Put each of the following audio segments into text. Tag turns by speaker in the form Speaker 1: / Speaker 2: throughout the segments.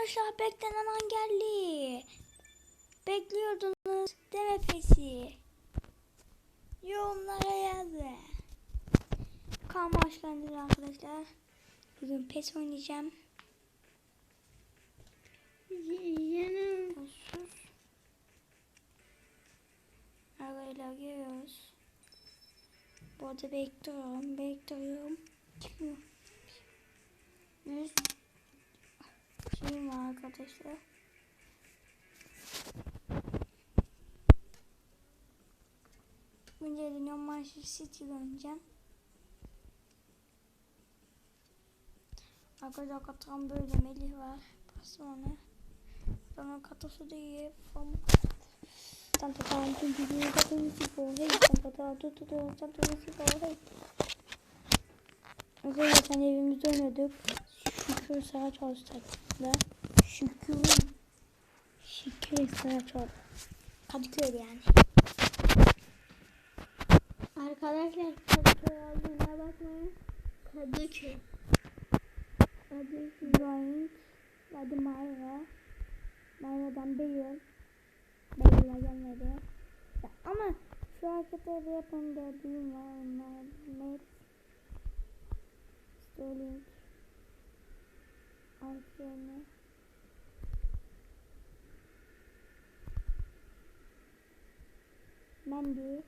Speaker 1: Arkadaşlar beklenen an geldi. Bekliyordunuz deme pesi. Yorumlara yazın. Kan geldiniz arkadaşlar. Bugün pes oynayacağım.
Speaker 2: Canım.
Speaker 1: Sus. Arkadaşlar geliyoruz. Bu arada bekliyorum, bekliyorum. Çıkmıyor. Şeyim var arkadaşlar. Önce de Manchester City oynayacağım. Arkadaşlar katılan böyle Melih var. Barcelona. Bana katısı değil. From Tanto tanto di di tanto tipo hey tanto tanto tanto tanto tipo hey Arkadaşlar evimizde oynadık. Şükür sağa çalıştılar. Şükür. Şükür çaldı. Kadıköy yani.
Speaker 2: Arkadaşlar Kadıköy aldığına bakmayın. Kadıköy.
Speaker 1: Hadi Joint. Hadi Mayra. Mayra'dan Beyül. Beyül'e gelmedi. Ama şu hareketleri yapan gördüğüm var. Onlar Met. Sterling. Arsenal. Mendy.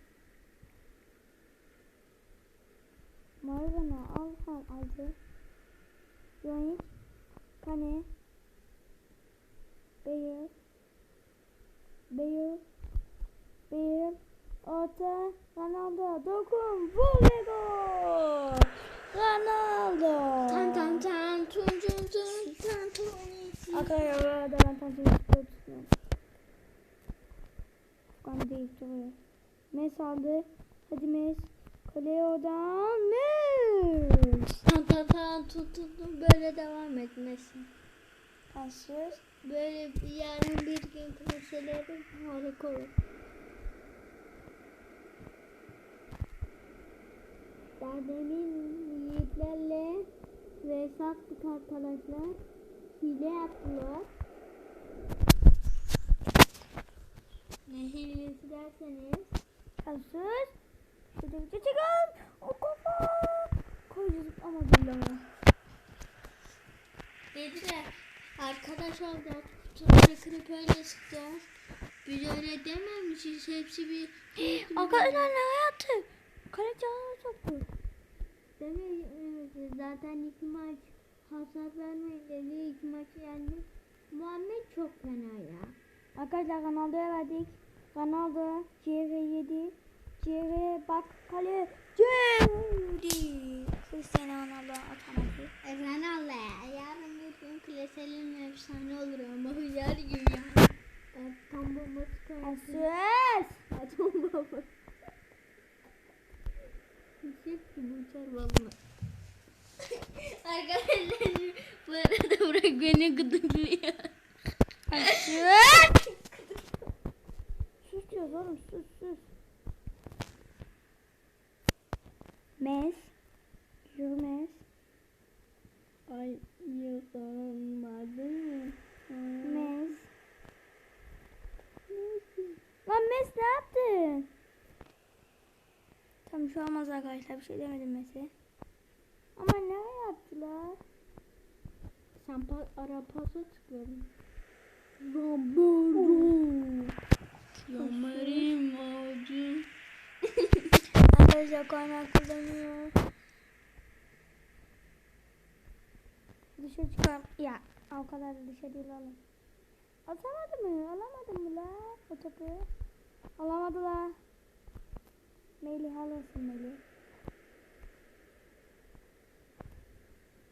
Speaker 1: Marvana Alhan aldı. Yoink. Kane. Bale. Bale. Bale. Orta. Ronaldo. Dokun. Vur ve gol. Ronaldo.
Speaker 2: Tan tan tan tun tun tun tan tun.
Speaker 1: Arkadaşlar bu arada ben tansiyon tutuyorum. Furkan değiştiriyor. Mes aldı. Hadi Mes. Kaleye oradan. Mes.
Speaker 2: Tan tan tan tun tun tun böyle devam etmesin.
Speaker 1: Pasır.
Speaker 2: Böyle bir- yarın bir gün konuşaları harika olur. Daha demin yiğitlerle vs attık arkadaşlar. Hile yaptılar. Ne hilesi derseniz
Speaker 1: Pasır. Şurada bir çıkın. O kafa. Koyacağız ama billahi.
Speaker 2: dediler arkadaş olacağız kutuları kırıp öyle sıkacağız. Biz öyle dememişiz hepsi bir
Speaker 1: Arkadaşlar ne yaptı? Kaleci ağına soktu.
Speaker 2: Dememişiz zaten iki maç hasar vermeyin dedi iki maç yendik. Muhammed çok fena ya.
Speaker 1: Arkadaşlar Ronaldo'ya verdik. Ronaldo Cire yedi. Cire bak kale. Cire. Cristiano Ronaldo atamadı.
Speaker 2: Ronaldo yarın bir gün Klesel'in efsane olur ama hıyar gibi yani. Ben tam bomba çıkarttım.
Speaker 1: Asız.
Speaker 2: Atom bomba. Çiçek gibi uçar valla. Arkadaşlar bu arada bırak beni gıdıklıyor.
Speaker 1: Asız. Diyoruz oğlum sus sus. Mes. Jürmes.
Speaker 2: Ay yıkanmadı mı?
Speaker 1: Mes. Lan Mes ne yaptın? Tam şu olmaz arkadaşlar bir şey demedim Mes'e. Ama nereye attılar?
Speaker 2: Sen pa ara pasa tıkladın.
Speaker 1: Rombolo.
Speaker 2: Yamarım ağacım.
Speaker 1: Arkadaşlar kaynak kullanıyor. Dışarı çıkar. Ya o kadar da dışarı oğlum. Atamadı mı? Alamadı mı la o topu? Alamadı la. Melih alırsın Melih.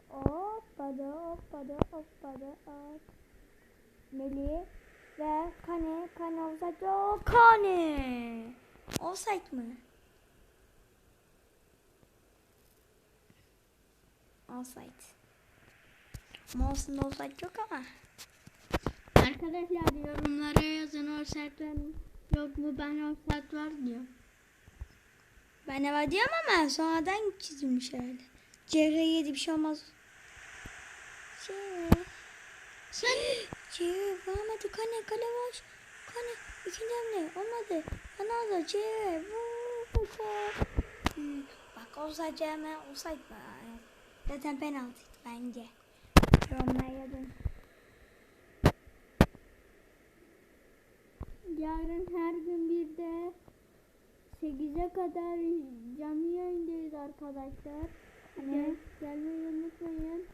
Speaker 1: Hoppada hoppada hoppada hop. Melih ve Kane Kane offside yok Kane. Offside mı? Offside. Ama aslında offside yok ama.
Speaker 2: Arkadaşlar yorumlara yazın o sertler yok mu ben o sert var diyor.
Speaker 1: Ben de var diyorum ama sonradan çizilmiş herhalde. CR7 bir şey olmaz. Şey.
Speaker 2: Sen
Speaker 1: C vuramadı kane kale var. Kane ikinci hamle olmadı. Ronaldo C vur. Hmm, Bak olsaydı hemen olsaydı. Evet. Zaten penaltıydı bence. Roma'ya dön.
Speaker 2: yarın her gün bir de 8'e kadar canlı yayındayız arkadaşlar. Gel, gelmeyi unutmayın.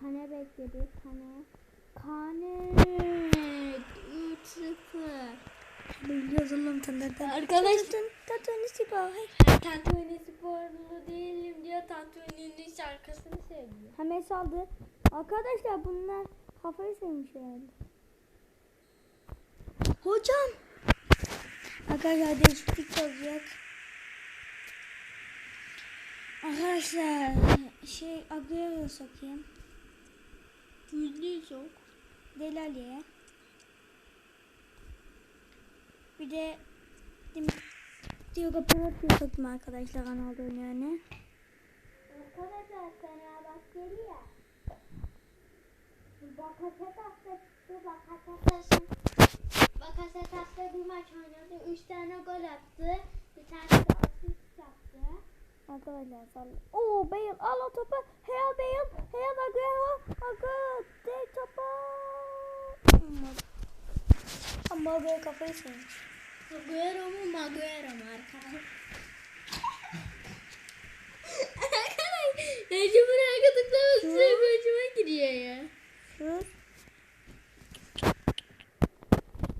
Speaker 2: Kane bekledi. Kane. Kane. 3-0.
Speaker 1: Biliyoruz oğlum tanıdın.
Speaker 2: Arkadaş-
Speaker 1: Tatını sipa.
Speaker 2: Tantuni sporlu değilim diyor. Tantuni'nin şarkısını söylüyor.
Speaker 1: Hemen saldı. Arkadaşlar bunlar kafayı sevmiş herhalde. Hocam. Arkadaşlar değişiklik olacak. Arkadaşlar şey Agüero sokayım.
Speaker 2: Yüzlü
Speaker 1: Delali'ye. Bir de Diogo Perotti sokayım arkadaşlar Ronaldo'nun yerine.
Speaker 2: Arkadaşlar Fenerbahçeli ya. Bakasetas'ta bu Bakasetas'ın Bakasetas'ta bir maç oynadı. Üç tane gol attı. Bir tane de asist yaptı.
Speaker 1: Arkadaşlar salla. Oo Bale al o topu. Hayal Bale. Hayal Agüero. Agüero. De topu. Ama Agüero kafayı sevmiş.
Speaker 2: Agüero mu Maguero mu arkadaşlar? Nece buraya katıklaması benim hoşuma gidiyor ya.
Speaker 1: Şut.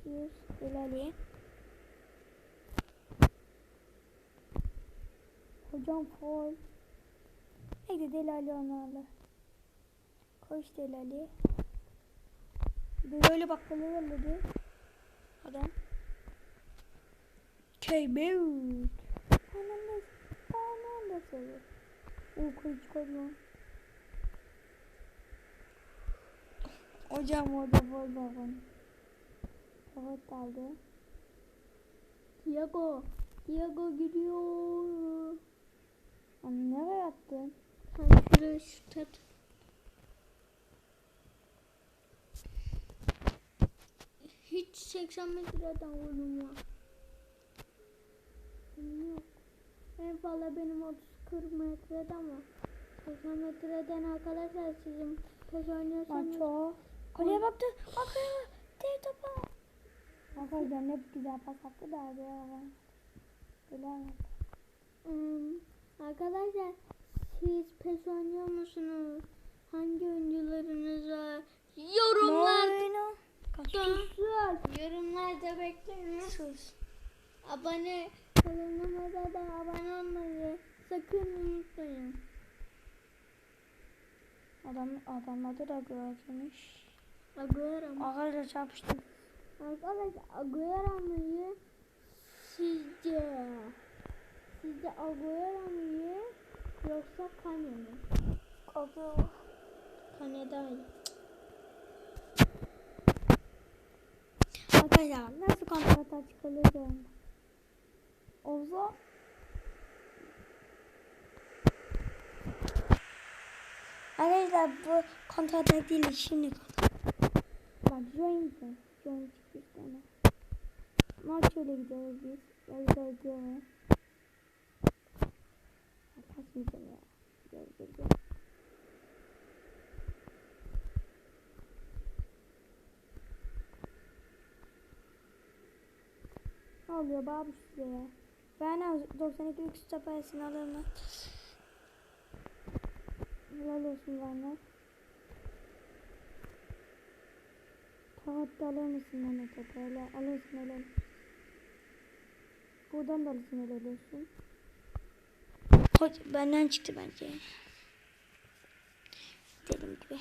Speaker 1: Yüz. Delali. Hocam foul. Haydi Delali onlarla. Koş Delali. Böyle bakmalı dedi. Adam. Keybut. Anam da anam da söylüyor. Uyku hiç koymam. Hocam orada boy babam. Evet geldi.
Speaker 2: Tiago. Tiago gidiyor.
Speaker 1: Anne nereye attın?
Speaker 2: Sen şuraya şu tatlı. 380 metreden vurdum ya. Yok. En fazla benim 30-40 metreden var. 80 metreden arkadaşlar sizin pes oynuyorsanız.
Speaker 1: Maço. Kaleye baktı. Akıyor. Dev topa. Arkadaşlar ne güzel pas attı da abi. Bilemedim.
Speaker 2: Hmm, arkadaşlar siz pes oynuyor musunuz? Hangi oyuncularınız var? Yorumlar.
Speaker 1: Ne oyunu?
Speaker 2: Sus. Yorumlarda bekliyoruz.
Speaker 1: Sus.
Speaker 2: Abone kanalıma da abone olmayı sakın unutmayın.
Speaker 1: Adam, adamlarda da görmüş.
Speaker 2: Agüero mu?
Speaker 1: Arkadaşlar çarpıştım.
Speaker 2: Arkadaşlar Agüero mu'yu sizce sizce Agüero mu'yu yoksa Kane mi?
Speaker 1: Kalkıyor.
Speaker 2: Kane daha iyi.
Speaker 1: Arkadaşlar nasıl kontrata görün. Oza. Arkadaşlar bu kontrata değil şimdi kontrata. Bak joint'e. Joint çıktı işte ona. Maç öyle gidiyoruz biz. Ya da gidiyoruz. Kaçmayacağım ya. Gel gel gel. Ne oluyor babuş ya? Ben 92'lik süt parasını alırım ben. Helal olsun bana. Tahatta alır mısın bana? Helal, alırsın helal. Buradan da alırsın helal olsun. Hoş, benden çıktı bence. Dediğim gibi.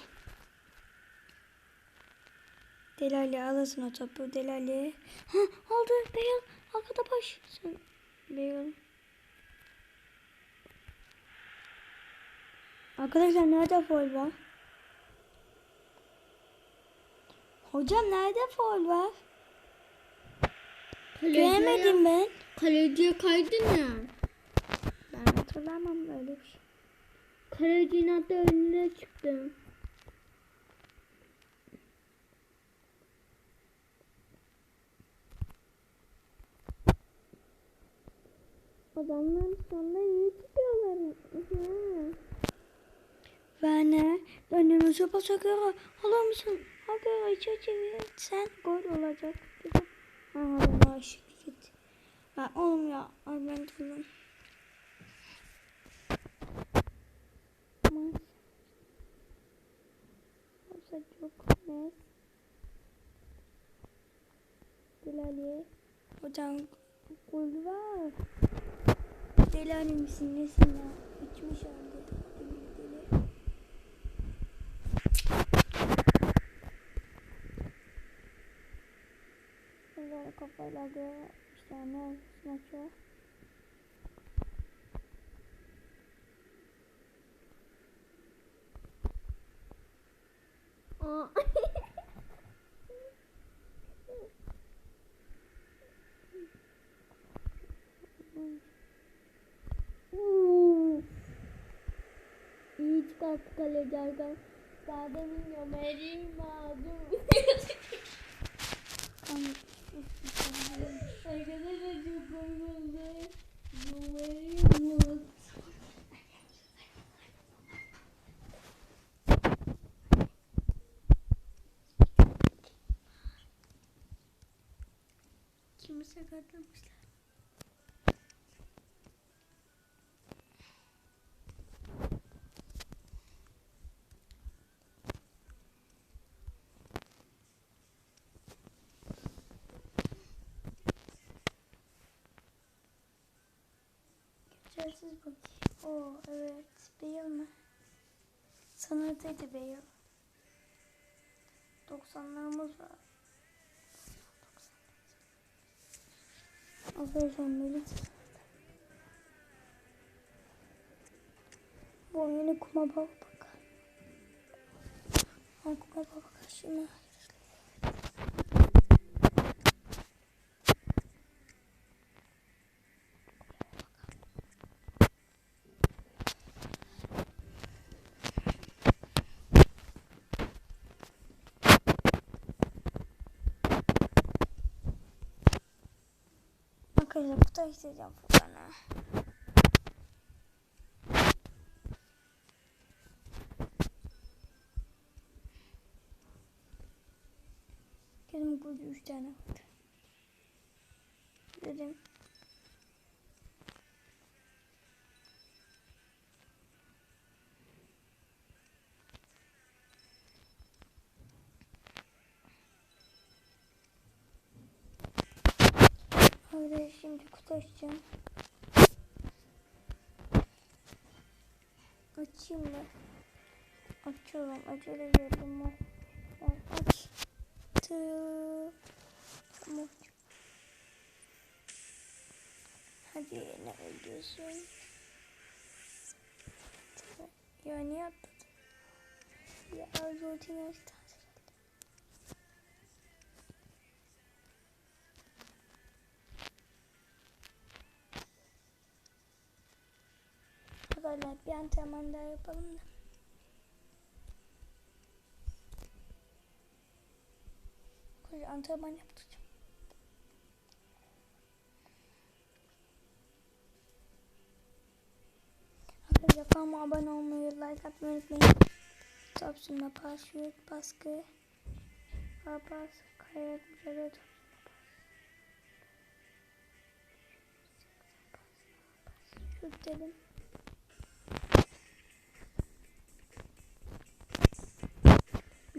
Speaker 1: Delali alırsın o topu. Delali. Ha aldı. Beyaz. Arkada baş. Sen. Beyaz. Arkadaşlar nerede foul var? Hocam nerede foul var? Göremedim ben.
Speaker 2: Kaleciye kaydın ya.
Speaker 1: Ben hatırlamam böyle bir şey.
Speaker 2: Kalecinin hatta önüne çıktım.
Speaker 1: Adamlar sonra iyi tutuyorlar. Hı. Ve ne? Önümüze pasa göre alır mısın? Ha göre içe çevir. Sen gol olacak. Ha bana aşık git. Ha oğlum ya. Ay ben tamam. Olsa çok net. Delali. Hocam gol var. Delali misin nesin ya? İçmiş halde. Deli deli. Böyle kafayla göre işte ne maçı.
Speaker 2: Aa.
Speaker 1: İyi çıkarttı kaleci arkadaşlar.
Speaker 2: Daha demin Ömer'im mağdur. Arkadaşlar
Speaker 1: Geçersiz bakayım. Oo evet. Bale mi? Sanırdaydı Bale. 90'larımız var. Aferin Melis. Bu oyunu kuma bak bak. Ha kuma bak bak şuna. Arkadaşlar kutu isteyeceğim Furkan'a. Benim koca üç tane vardı. Hadi şimdi kutu açacağım. Açayım mı? Açıyorum. Acele ediyorum. açtım. Tamam. Hadi ne öldürsün? Ya niye atladın? Ya rutin açtı. Arkadaşlar bir antrenman daha yapalım da. Koca antrenman yaptıracağım. Arkadaşlar kanalıma abone olmayı, like atmayı unutmayın. Topsumla parşüt, baskı, papaz, kayıt, mücadele, Şut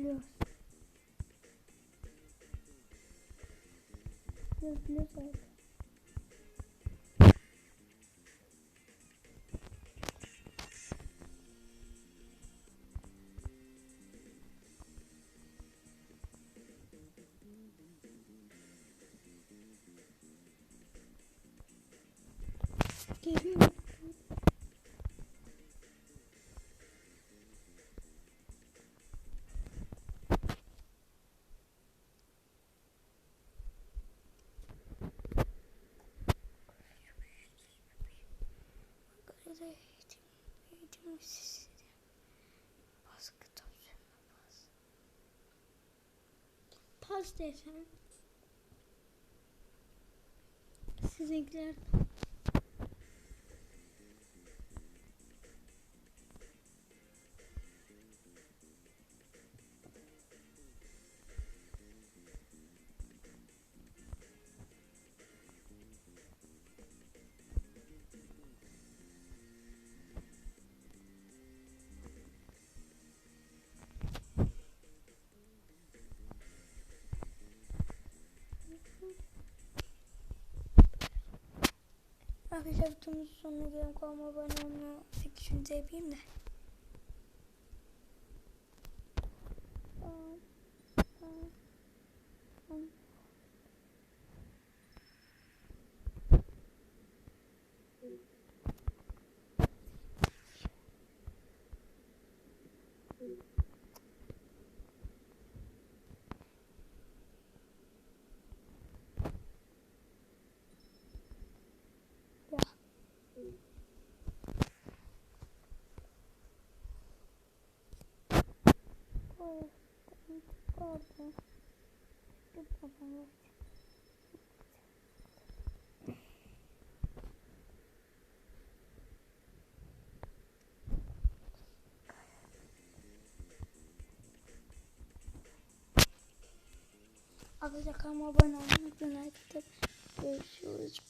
Speaker 1: dedim. Biliyoruz. Biliyoruz, Ankara'da eğitim, eğitim müessesesi. Baskı tansiyon bas.
Speaker 2: Pas desem. Sizinkiler
Speaker 1: Arkadaşlar videomuzun sonuna gelelim. Kanalıma abone olmayı, da yapayım da. Aa, aa, aa. Ya. Ой, Pardon. Bir problem yok. Arkadaşlar abone olmayı unutmayın. Görüşürüz.